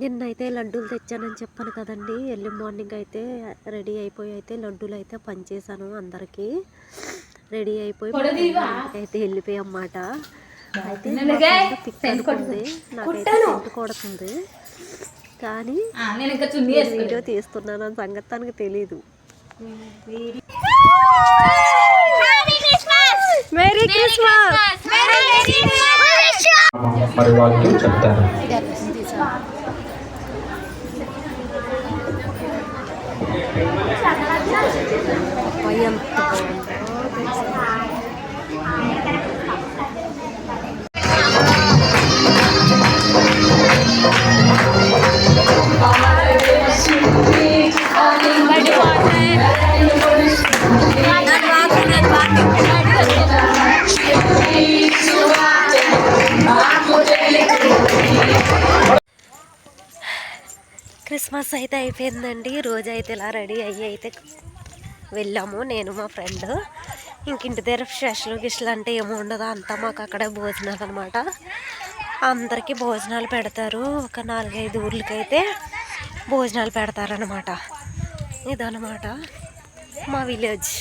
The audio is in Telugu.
నిన్నైతే లడ్డూలు తెచ్చానని చెప్పాను కదండి. ఎర్లీ మార్నింగ్ అయితే రెడీ అయిపోయి అయితే లడ్డూలు అయితే పనిచేశాను అందరికీ. రెడీ అయిపోయి అయితే వెళ్ళిపోయి అన్నమాట. అయితే పిక్ అనుకుంది. నాకైతే సెంటు కొడుతుంది కానీ నేను ఇంకా చున్నీ నేను వీడియో తీస్తున్నాను అని సంగతి తనకు తెలీదు మేరీ క్రిస్మస్ మరి వాక్యం చెప్తారు ఎంత క్రిస్మస్ అయితే అయిపోయిందండి. రోజు అయితే ఇలా రెడీ అయ్యి అయితే వెళ్ళాము నేను మా ఫ్రెండ్. ఇంక ఇంటి దగ్గర స్పెషల్ గిష్లు అంటే ఏమి ఉండదు అంతా మాకు అక్కడే భోజనాలు అనమాట అందరికీ భోజనాలు పెడతారు. ఒక నాలుగైదు ఊర్లకైతే భోజనాలు పెడతారనమాట ఇదనమాట మా విలేజ్.